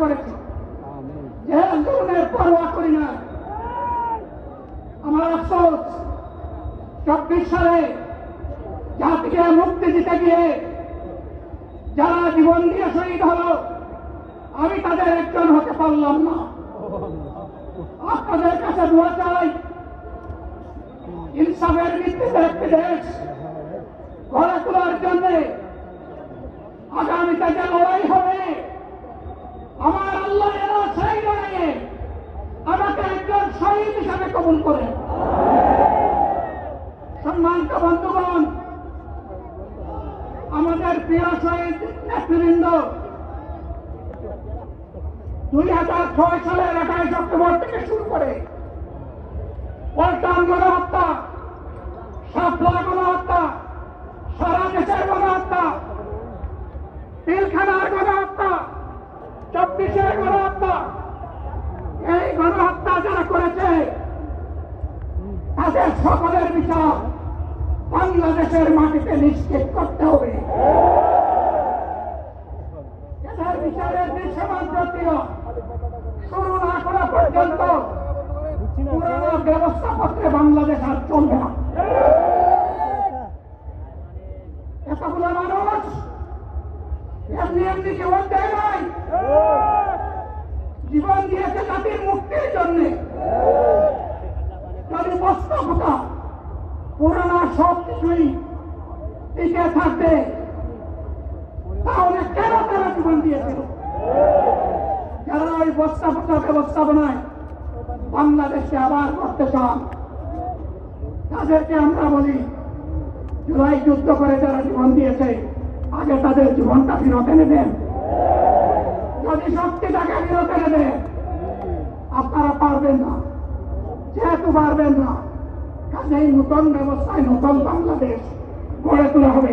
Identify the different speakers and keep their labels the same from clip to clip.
Speaker 1: করেছি। করি না। আমার আফসোস, চব্বিশ সালে জাতিকে মুক্তি দিতে গিয়ে যারা জীবন দিয়ে শহীদ হলো, আমি তাদের একজন হতে পারলাম না। আপনাদের কাছে দোয়া চাই, ইনসাফের ভিত্তিতে একটি দেশ গড়ে তোলার জন্য আগামীতে যে লড়াই হবে আমার আল্লাহ যেন সেই লড়াইয়ে আমাকে একজন শহীদ হিসাবে কবুল করে। সম্মানিত বন্ধুগণ, আমাদের প্রিয় শহীদ নেতৃবৃন্দ, দুই হাজার ছয় সালের একাইশ অক্টোবর থেকে শুরু করে তাদের সকলের বিচার বাংলাদেশের মাটিতে নিশ্চিত করতে হবে। পর্যন্ত বাংলাদেশ আর চলবে না। এতগুলো মানুষ এমনি এমনি জীবন দেয় নাই জীবন দিয়েছে জাতির মুক্তির জন্য। যদি বস্তাপতা পুরানা সব কিছুই টিকে থাকবে। তাহলে কেন তারা জীবন দিয়েছিল? যারা ওই বস্তাপতা ব্যবস্থাপনায় বাংলাদেশকে আবার করতে চান, তাদেরকে আমরা বলি, জুলাই যুদ্ধ করে যারা জীবন দিয়েছে, আগে তাদের জীবনটা ফিরত এনে দেন। যদি শক্তি তাকে ফিরত এনে দেন আপনারা পারবেন না যেহেতু পারবেন না। কাজেই নতুন ব্যবস্থায় নতুন বাংলাদেশ গড়ে তোলা হবে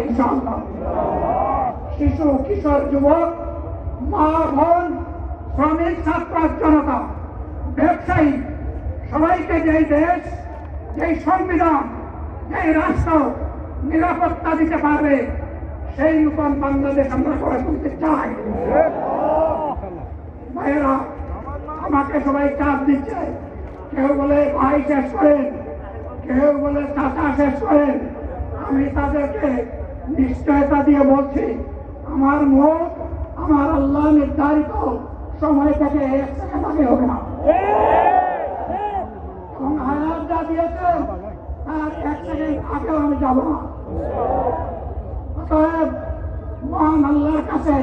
Speaker 1: শিশু, কিশোর, যুবক, মা, বোন, শ্রমিক, ছাত্র, জনতা, ব্যবসায়ী, সবাইকে যেই দেশ, যেই সংবিধান, যেই রাষ্ট্র নিরাপত্তা দিতে পারবে, সেই নতুন বাংলাদেশ আমরা গড়ে তুলতে চাই। ভাইয়েরা, আমাকে সবাই চাপ দিচ্ছে। কেউ বলে ভাই শেষ করেন, কেউ বলে চাচা শেষ করেন, আমি তাদেরকে নিশ্চয়তা দিয়ে বলছি, আমার মুখ আমার আল্লাহ নির্ধারিত সময় থেকে এক হবে না। তার এক আমি আল্লাহর কাছে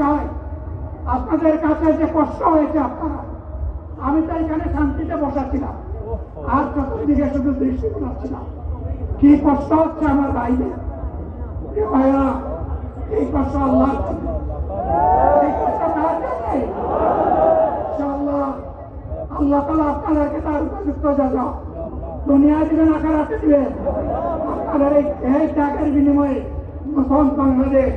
Speaker 1: চাই। আপনাদের কাছে যে কষ্ট হয়েছে আপনারা আমি তো এখানে শান্তিতে বসাছিলাম আর চতুর্দিকে শুধু দৃষ্টি শোনাচ্ছিলাম কি কষ্ট হচ্ছে আমার প্রিয় ভাইরা এই কষ্ট আল্লাহ আপনাদের এই ত্যাগের বিনিময়ে নতুন বাংলাদেশ